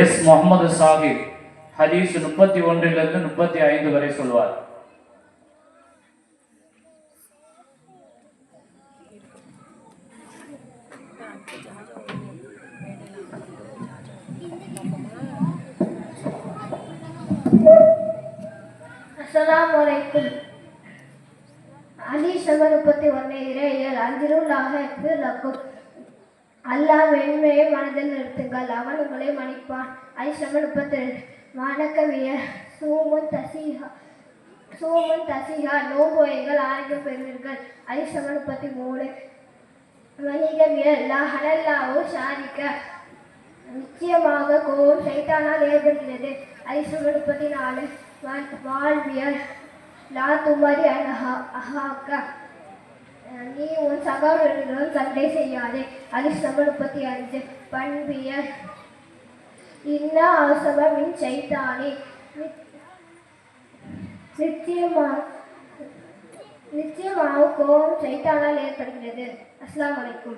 S Mohammed Sahib ஹதீஸ் முப்பத்தி ஒன்றிலிருந்து முப்பத்தி ஐந்து வரை சொல்வார். அஸ்ஸலாமு அலைக்கும் ஹதீஸ் நம்பர் முப்பத்தி ஒன்று இறையல் அஞ்சிருளாக லக்கும். அல்லாஹ் மேன்மையை மனதில் நிறுத்துங்கள். அவன் உங்களை மன்னிப்பான். ஹதீஸ் முப்பத்தி ரெண்டு வணக்கவிய. சூமுன் தசிஹா சூமுன் தசிஹா நோபோயங்கள் ஆரோக்கியம் பெறுவீர்கள். ஹதீஸ் முப்பத்தி மூணு வணிகவியல் லா ஹலல்லாவோ நிச்சயமாக கோபம் சைத்தானால் ஏற்படுகிறது. ஐசுவர் முப்பத்தி நாலு வாழ்வியல். லா துமாரி அனஹா அஹாக்க. நீ உன் சகோதரர்களுடன் சண்டை செய்யாதே. அலிசபர் முப்பத்தி அஞ்சு பண்பிய இன்னா அவசவ மின் நிச்சயமா நிச்சயமாக கோபம் சைத்தானால் ஏற்படுகிறது. அஸ்லாம் வலைக்கும்